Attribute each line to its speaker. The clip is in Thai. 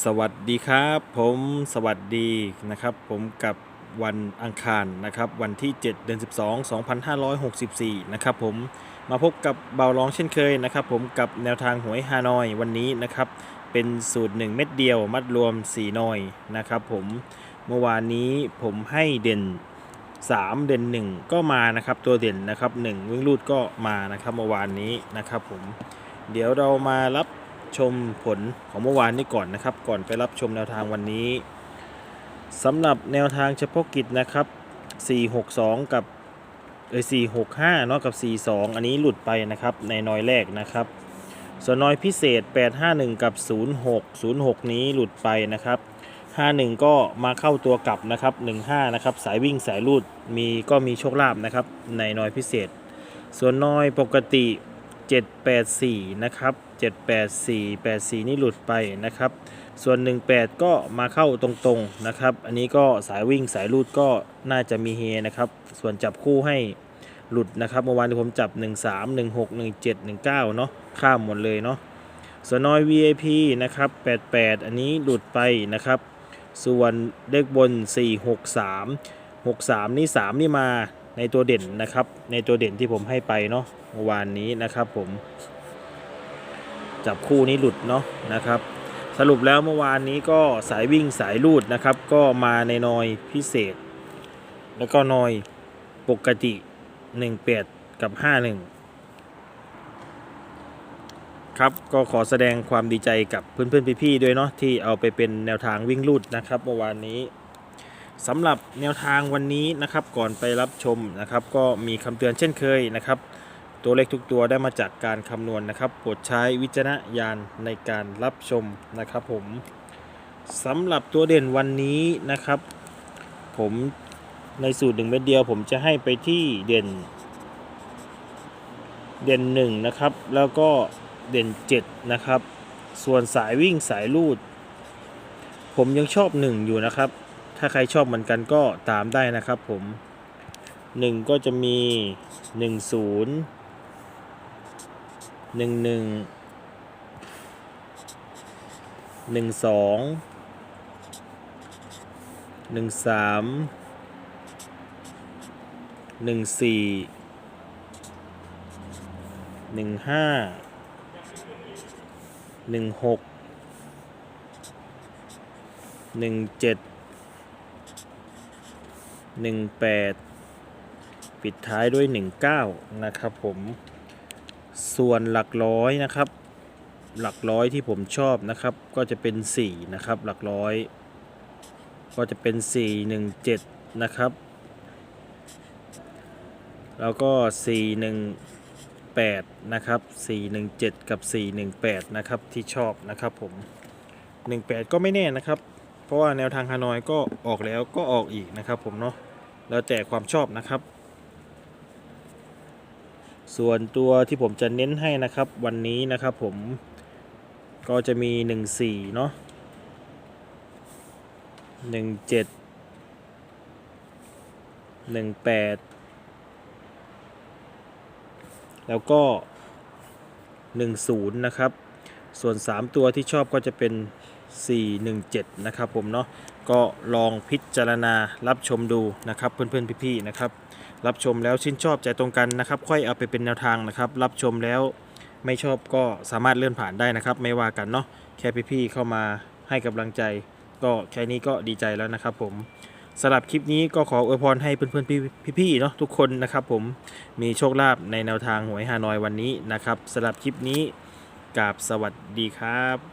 Speaker 1: สวัสดีครับผมสวัสดีนะครับผมกับวันอังคารนะครับวันที่ 7 เดือน 12 2564 นะครับผมมาพบกับเบาร้องเช่นเคยนะครับผมกับแนวทางหวยฮานอยวันนี้นะครับเป็นสูตร 1 เม็ดเดียวมัดรวม 4 หน่อยนะครับผมเมื่อวานนี้ผมให้เด่น 3 เด่น 1 ก็มานะครับตัวเด่นนะครับ1วิ่งรูดก็มานะครับเมื่อวานนี้นะครับผมเดี๋ยวเรามารับ ชมผลของเมื่อวานนี้ก่อนนะครับ ก่อนไปรับชมแนวทางวันนี้สำหรับแนวทางเฉพาะกิจนะครับ 462 กับเออ465เนาะกับ 42 อันนี้หลุดไปนะครับในน้อยแรกนะครับ ส่วนน้อยพิเศษ 851 กับ 06 06 นี้หลุดไปนะครับ 51 ก็มาเข้าตัวกลับนะครับ 15 นะครับ สายวิ่งสายรูดมีก็มีโชคลาภนะครับในน้อยพิเศษ ส่วนน้อยปกติ 784 นะครับ 784 84 นี่หลุดไปนะครับ ส่วน 18 ก็มาเข้าตรงๆนะครับ อันนี้ก็สายวิ่งสายรูดก็น่าจะมีเฮนะครับ ส่วนจับคู่ให้หลุดนะครับเมื่อวานที่ผมจับ 13 16 17 19 เนาะข้ามหมดเลยเนาะส่วนน้อย VIP นะครับ 88 อันนี้หลุดไปนะครับ ส่วนเลขบน 463 63 นี่ 3 นี่มา ในตัวเด่นนะครับ ในตัวเด่นที่ผมให้ไปเนาะเมื่อวานนี้นะครับผม จับคู่นี้หลุดเนาะนะครับ สรุปแล้วเมื่อวานนี้ก็สายวิ่งสายลูดนะครับ ก็มาในนอยพิเศษ แล้วก็นอยปกติ 18 กับ 51 ครับก็ขอแสดงความดีใจกับเพื่อนๆพี่ๆด้วยเนาะที่เอาไปเป็นแนวทางวิ่งลูดนะครับเมื่อวานนี้ สำหรับแนวทางวันนี้นะครับก่อนไปรับชมนะครับ ก็มีคำเตือนเช่นเคยนะครับ ตัวเลขทุกตัวได้มาจากการคำนวณนะครับโปรดใช้วิจารณญาณในการรับชมนะครับผมสำหรับตัวเด่นวันนี้นะครับ ผมในสูตรหนึ่งเม็ดเดียว ผมจะให้ไปที่เด่น เด่นหนึ่งนะครับ แล้วก็เด่นเจ็ดนะครับ ส่วนสายวิ่งสายลูด ผมยังชอบหนึ่งอยู่นะครับ ถ้าใครชอบเหมือนกันก็ตามได้นะครับผมหนึ่งก็จะมีหนึ่งศูนย์หนึ่งหนึ่งหนึ่งสองหนึ่งสามหนึ่งสี่หนึ่งห้าหนึ่งหกหนึ่งเจ็ด หนึ่งแปดปิดท้ายด้วยหนึ่งเก้านะครับผม ส่วนหลักร้อยนะครับ หลักร้อยที่ผมชอบนะครับ ก็จะเป็น 4 นะครับ หลักร้อย ก็จะเป็น 4 1 7 นะครับ แล้วก็ 4 1 8นะครับ4 1 7 กับ 4 1 8 นะครับ ที่ชอบนะครับผม 18 ก็ไม่แน่นะครับ ราะว่าแนวทางฮานอยก็ออกแล้วก็ออกอีกนะครับผมเนาะแล้วแต่ความชอบนะครับ ส่วนตัวที่ผมจะเน้นให้นะครับวันนี้นะครับผมก็จะมี 1 4 เนาะ1 7 1 8 แล้วก็ 1 0 นะครับ ส่วน 3 ตัวที่ชอบก็จะเป็น 4 1 7 นะครับผมเนาะก็ลองพิจารณารับชมดูนะครับเพื่อนๆพี่ๆนะครับรับชมแล้วชื่นชอบใจตรงกันนะครับ ค่อยเอาไปเป็นแนวทางนะครับ รับชมแล้วไม่ชอบก็สามารถเลื่อนผ่านได้นะครับ ไม่ว่ากันเนาะแค่พี่ๆเข้ามาให้กำลังใจ ก็แค่นี้ก็ดีใจแล้วนะครับผมสำหรับคลิปนี้ก็ขออวยพรให้เพื่อนๆพี่ๆเนาะทุกคนนะครับผมมีโชคลาภในแนวทางหวยฮานอยวันนี้นะครับสำหรับคลิปนี้กราบสวัสดีครับ